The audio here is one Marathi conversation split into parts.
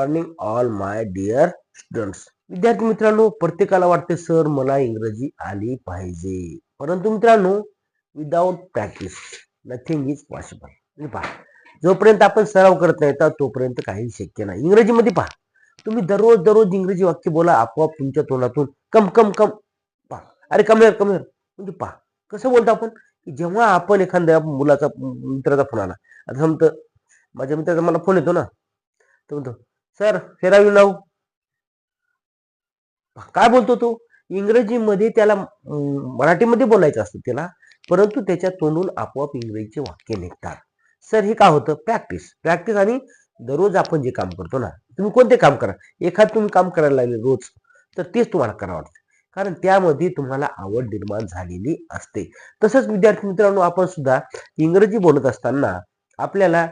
Morning all my dear students विद्यार्थी मित्रांनो प्रत्येकाला वाटते सर मला इंग्रजी आली पाहिजे. परंतु मित्रांनो without practice nothing is possible पहा. जोपर्यंत आपण सराव करत नाही तर तोपर्यंत काही शक्य नाही. इंग्रजीमध्ये पहा. तुम्ही दररोज दररोज इंग्रजी वाक्य बोला आपोआप तुमच्या तोंडातून कम कम कम पहा. अरे कमेर कमेर म्हणजे पहा. कसं बोलतो आपण? की जेव्हा आपण एखाद्या मुलाचा मित्राचा फोन आला. आता समजा माझ्या मित्राचा मला फोन येतो ना. तर म्हणतो सर फेरावी लव. काय बोलतो तो? इंग्रजीमध्ये त्याला मराठीमध्ये बोलायचं असतं त्याला परंतु त्याच्या तोंडून आपोआप इंग्रजीचे वाक्य निघतात. सर हे काय होतं? प्रॅक्टिस. प्रॅक्टिस आणि दररोज आपण जे काम करतो ना तुम्ही कोणते काम करा? एखाद तुम्ही काम करायला लागले रोज तर तेच तुम्हाला करावं वाटतं कारण त्यामध्ये तुम्हाला आवड निर्माण झालेली असते. तसंच विद्यार्थी मित्रांनो आपण सुद्धा इंग्रजी बोलत असताना आपल्याला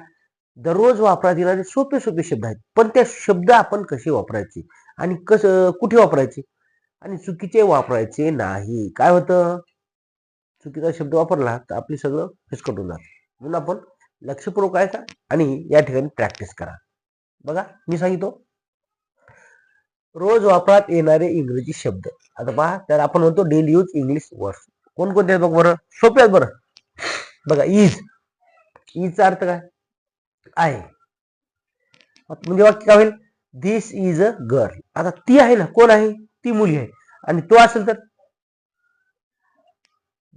दररोज वापरात येणारे सोपे सोपे शब्द आहेत. पण त्या शब्द आपण कसे वापरायचे? आणि कसं कुठे वापरायचे? आणि चुकीचे वापरायचे नाही. काय होतं? चुकीचा शब्द वापरला तर आपली सगळं फिसकटून जात. म्हणून आपण लक्षपूर्वक ऐका आणि या ठिकाणी प्रॅक्टिस करा. बघा मी सांगितो रोज वापरात येणारे इंग्रजी शब्द. आता पहा तर आपण म्हणतो डेली यूज इंग्लिश वर्ड कोणकोणते आहेत बघ बरं? सोपे आहेत बरं. बघा इज इजचा अर्थ काय? आहे. म्हणजे वाक्य काय होईल? दिस इज अ गर्ल आता ती आहे ना कोण आहे? ती मुली आहे. आणि तो असेल तर?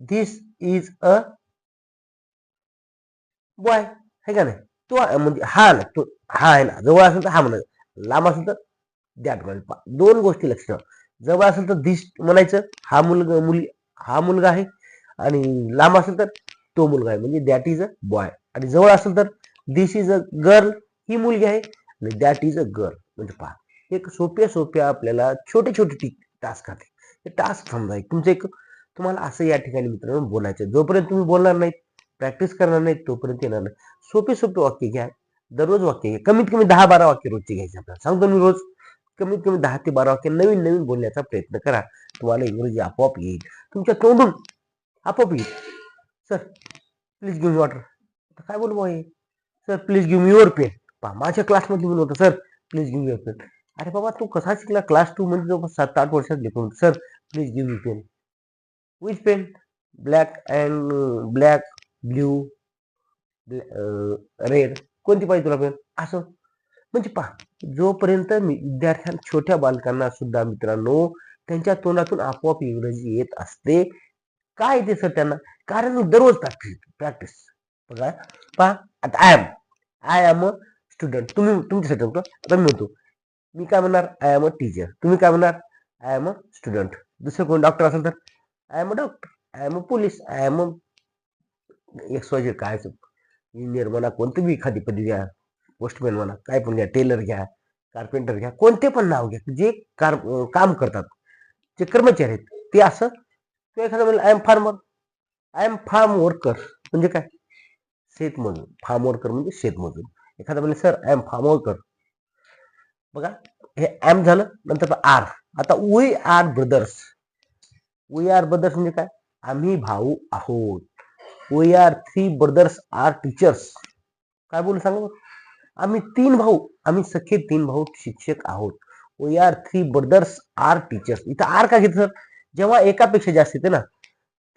दिस इज अ बॉय आहे का नाही? तो म्हणजे हा ना तो हा आहे ना. जवळ असेल तर हा म्हणा लांब असेल तर दॅट म्हणजे दोन गोष्टी लक्ष जवळ असेल तर दिस म्हणायचं हा मुलगा मुली हा मुलगा आहे. आणि लांब असेल तर तो मुलगा आहे. म्हणजे दॅट इज अ बॉय आणि जवळ असेल तर दिस इज अ गर्ल ही मुलगी आहे. आणि दॅट इज अ गर्ल म्हणजे पहा एक सोप्या सोप्या आपल्याला छोटे छोटे टास्क आहे हे टास्क समजा एक तुमचं एक तुम्हाला असं या ठिकाणी मित्रांनो बोलायचं आहे. जोपर्यंत तुम्ही बोलणार नाहीत प्रॅक्टिस करणार नाहीत तोपर्यंत येणार नाही. सोपे सोपे वाक्य घ्या. दररोज वाक्य घ्या. कमीत कमी दहा बारा वाक्य रोजचे घ्यायचे आपल्याला. सांगतो मी रोज. कमीत कमी दहा ते बारा वाक्य नवीन नवीन बोलण्याचा प्रयत्न करा. तुम्हाला इंग्रजी आपोआप येईल. तुमच्या तोंडून आपोआप येईल. सर प्लीज गिव्ह वॉटर काय बोलू बुवा हे? Sir please give me your pen पहा माझ्या क्लासमध्ये म्हणून होतं sir please give your pen अरे बाबा तू कसा शिकला? क्लास टू म्हणजे जवळपास सात आठ वर्षात लिहून sir please give you pen which pen black and black blue red कोणती पाहिजे तुला पेन असं. म्हणजे पहा जोपर्यंत मी विद्यार्थ्यां छोट्या बालकांना सुद्धा मित्रांनो त्यांच्या तोंडातून आपोआप इंग्रजी येत असते काय येते सर त्यांना? कारण दररोज प्रॅक्टिस प्रॅक्टिस बघा पहा आता I am I am a student तुम्ही तुमच्यासाठी म्हणतो आता मी म्हणतो मी काय म्हणणार? आय एम अ टीचर तुम्ही काय म्हणणार? आय एम अ स्टुडंट दुसरं कोण? डॉक्टर असेल तर? I am a doctor I am a police I am a X Y काय इंजिनियर म्हणा कोणतं बी एखादी पदवी घ्या. पोस्टमॅन म्हणा काय पण घ्या. टेलर घ्या. कार्पेंटर घ्या. कोणते पण नाव घ्या. जे कार काम करतात. जे कर्मचारी आहेत. ते असं किंवा एखादं म्हणलं I am farmer I am farm worker म्हणजे काय? शेतमजूर फार्म वर्कर म्हणजे शेतमजूर. एखादा म्हणजे sir I am farm worker बघा हे एम झालं नंतर आर आता we are brothers we are brothers म्हणजे काय? आम्ही भाऊ आहोत. We are three brothers are teachers काय बोलू सांगा? आम्ही तीन भाऊ आम्ही सखे तीन भाऊ शिक्षक आहोत. We are three brothers are teachers इथं आर का घेतलं जेव्हा एकापेक्षा जास्त येते ना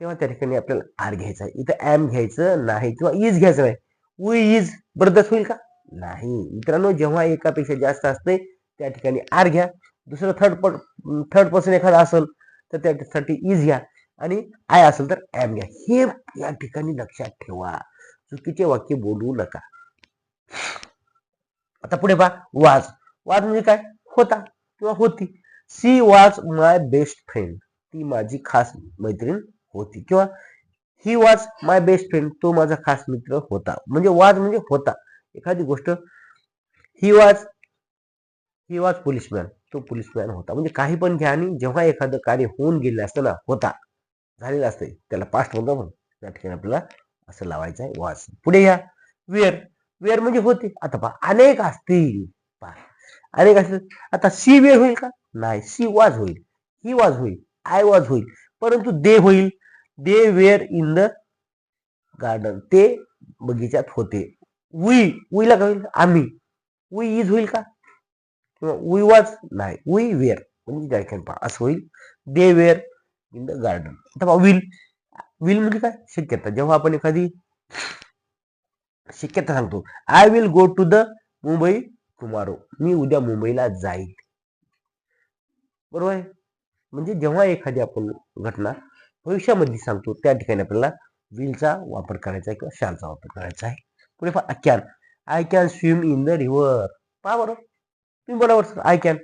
तेव्हा त्या ठिकाणी आपल्याला आर घ्यायचा आहे. इथं एम घ्यायचं नाही किंवा इज घ्यायचं नाही. वी इज ब्रदर्स होईल का? नाही. मित्रांनो जेव्हा एकापेक्षा जास्त असते त्या ठिकाणी आर घ्या. दुसरं थर्ड थर्ड पर्सन एखादा असेल तर त्यासाठी इज घ्या. आणि आय असेल तर एम घ्या. हे या ठिकाणी लक्षात ठेवा. चुकीचे वाक्य बोलू नका. आता पुढे पहा. वाज. वाज म्हणजे काय? होता किंवा होती. She was my best friend ती माझी खास मैत्रीण होती. किंवा he was my best friend तो माझा खास मित्र होता. म्हणजे वाज म्हणजे होता. एखादी गोष्ट he was he was policeman तो पोलिसमॅन होता. म्हणजे काही पण घ्या आणि जेव्हा एखादं कार्य होऊन गेलं असतं ना होता झालेलं असते त्याला पास्ट म्हणतो म्हणून. त्या ठिकाणी आपल्याला असं लावायचं आहे वाज. पुढे घ्या वेअर वेअर म्हणजे होते. आता पहा अनेक असतील. पहा. अनेक असतील. आता सी वेअर होईल का? नाही. सी वाज होईल. ही वाज होईल. आय वाज होईल. परंतु दे होईल. They were in the garden ते बगीच्यात होते. वी वीला काय होईल आम्ही. वी इज होईल का? किंवा वी वॉज नाही. वी वेअर म्हणजे काय ठिकाणी पहा. असं होईल. They were in the garden आता विल विल म्हणजे काय? शक्यता. जेव्हा आपण एखादी शक्यता सांगतो. I will go to the Mumbai tomorrow मी उद्या मुंबईला जाईल बरोबर आहे? म्हणजे जेव्हा एखादी आपण घटना भविष्यामध्ये सांगतो त्या ठिकाणी आपल्याला विलचा वापर करायचा आहे किंवा शालचा वापर करायचा आहे. पुढे पहा can I can swim in the river पहा बरं. तुम्ही बरोबर sir I can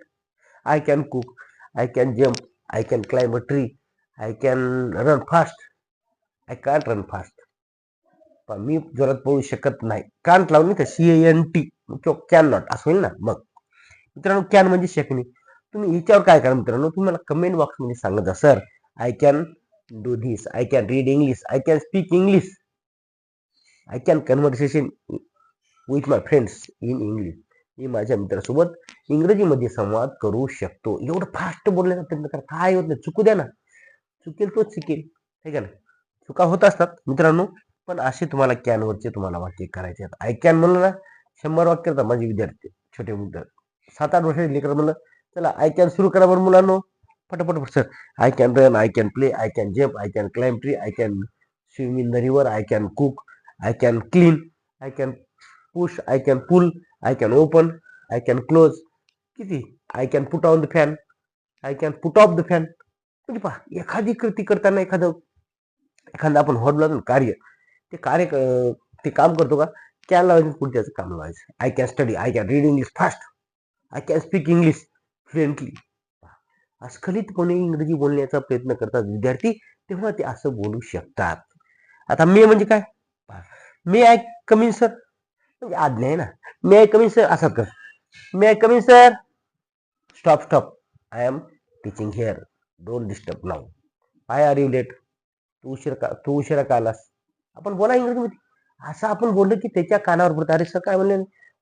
I can cook I can jump I can climb a tree I can run fast I can run fast मी जोरात पळू शकत नाही. कान लावून का? सी एन टी किंवा कॅन नॉट असं होईल ना? मग. मित्रांनो कॅन म्हणजे शकणे तुम्ही याच्यावर काय करा मित्रांनो? तुम्ही मला कमेंट बॉक्समध्ये सांगत जा sir I can do this. I can read English I can speak English I can conversation with my friends in English मी माझ्या मित्रासोबत इंग्रजीमध्ये संवाद करू शकतो. एवढं फास्ट बोलण्याचा प्रयत्न करा. काय होत नाही. चुकू द्या ना. चुकेल तोच शिकेल ठीक आहे ना चुका होत असतात मित्रांनो पण असे तुम्हाला कॅनवरचे तुम्हाला वाक्य करायचे आहेत. आय कॅन म्हणलं ना शंभर वाक्य करतात माझे विद्यार्थी. छोटे विद्यार्थी सात आठ वर्षाचे लेकर म्हणलं चला आय कॅन सुरू करा बरं मुलांनो. फटाफट sir I can run I can play I can jump I can climb tree I can swim in the river I can cook I can clean I can push I can pull I can open I can close किती I can put on the fan I can put off the fan म्हणजे पहा एखादी कृती करताना एखादं एखादं आपण होडलं कार्य ते कार्य क- ते काम करतो का कॅन लावायचं पुढे त्याचं काम लावायचं I can study I can read English fast I can speak English fluently अस्खलितपणे इंग्रजी बोलण्याचा प्रयत्न करतात विद्यार्थी तेव्हा ते असं बोलू शकतात. आता मे म्हणजे काय? मे आय कमिन सर म्हणजे आज्ञा आहे ना. मे आय कमिन सर असं कर. May I come in sir stop stop I am teaching here don't disturb now I are you late तू उशीर का तू उशिरा का आलास? आपण बोला इंग्रजीमध्ये. असं आपण बोललं की त्याच्या कानावर पडतं. अरे सर काय म्हणले?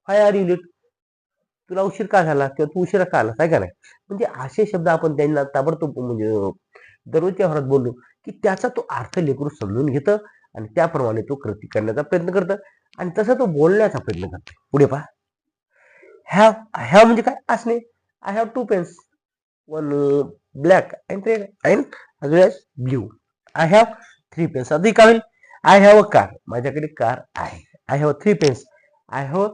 आय आर यू लेट तुला उशीर का झाला? किंवा तू उशिरा का आला काय का नाही? म्हणजे असे शब्द आपण त्यांना ताबडतोब म्हणजे दररोजच्या व्यवहारात बोललो की त्याचा तो अर्थ लेकरू समजून घेतं आणि त्याप्रमाणे तो कृती करण्याचा प्रयत्न करतं आणि तसा तो बोलण्याचा प्रयत्न करतो. पुढे पहा. हॅव हॅव म्हणजे काय? असणे I have two pens one black and red and as blue I have three pens आता काय होईल? आय हॅव अ कार माझ्याकडे कार आहे. I have three pens I have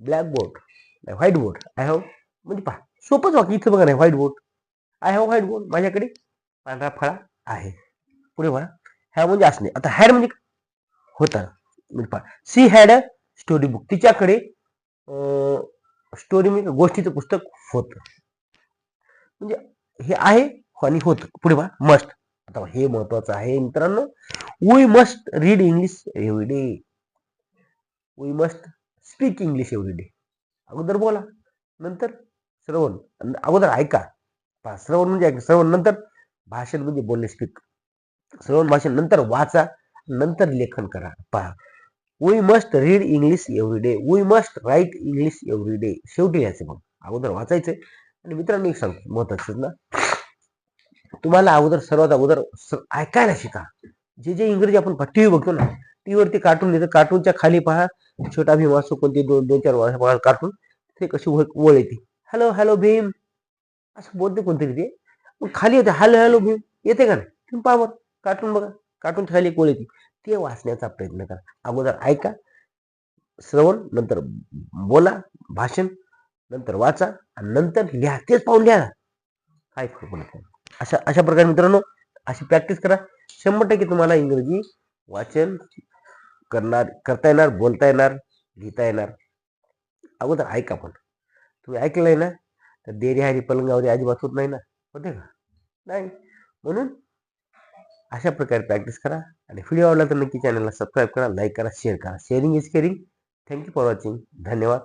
black board white board I have म्हणजे पहा सोपंच वाक्य इथं बघा नाही white board I have white board माझ्याकडे पांढरा फळा आहे. पुढे म्हणा हॅव म्हणजे असणे आता हॅड म्हणजे होता. म्हणजे पहा she had a story book तिच्याकडे स्टोरी म्हणजे गोष्टीचं पुस्तक होतं. म्हणजे हे आहे आणि होत. पुढे पहा मस्ट आता हे महत्वाचं आहे मित्रांनो. We must read English every day we must speak English every day अगोदर बोला नंतर श्रवण. अगोदर ऐका. पहा श्रवण म्हणजे ऐका. श्रवण नंतर भाषण म्हणजे बोलणे स्पीक श्रवण भाषण नंतर वाचा नंतर लेखन करा. पहा. We must read English every day we must write English every day शेवटी यायचं मग अगोदर वाचायचंय आणि मित्रांनो एक सांगतो महत्वाचं ना. तुम्हाला अगोदर सर्वात अगोदर ऐकायला शिका. जे जे इंग्रजी आपण टी व्ही बघतो ना टीव्हीवरती कार्टून येतं. कार्टूनच्या खाली पहा. छोटा भीम असो कोणते दोन दोन चार वर्षा कार्टून ते कशी वळ येते. Hello hello Bhim. असं बोलते कोणतरी ते. मग खाली येते. Hello hello Bhim. येते का नाही? तुम्ही पहा बरं. कार्टून बघा. कार्टून खाली एक वळ येते. ते वाचण्याचा प्रयत्न करा. अगोदर ऐका. श्रवण नंतर बोला. भाषण नंतर वाचा. आणि नंतर लिहा. तेच पाहून लिहा काय फरक पडत अशा अशा प्रकारे मित्रांनो अशी प्रॅक्टिस करा. शंभर टक्के तुम्हाला इंग्रजी वाचन करणार करता येणार बोलता येणार लिहिता येणार. अगोदर ऐका पण. तुम्ही ऐकलंय ना? तर देरी हारी पलंगावरी अजिबात होत नाही ना? होते का? नाही? म्हणून अशा प्रकारे प्रॅक्टिस करा आणि व्हिडिओ आवडला तर नक्की चॅनलला सबस्क्राईब करा लाईक करा शेअर करा. Sharing is caring thank you for watching धन्यवाद.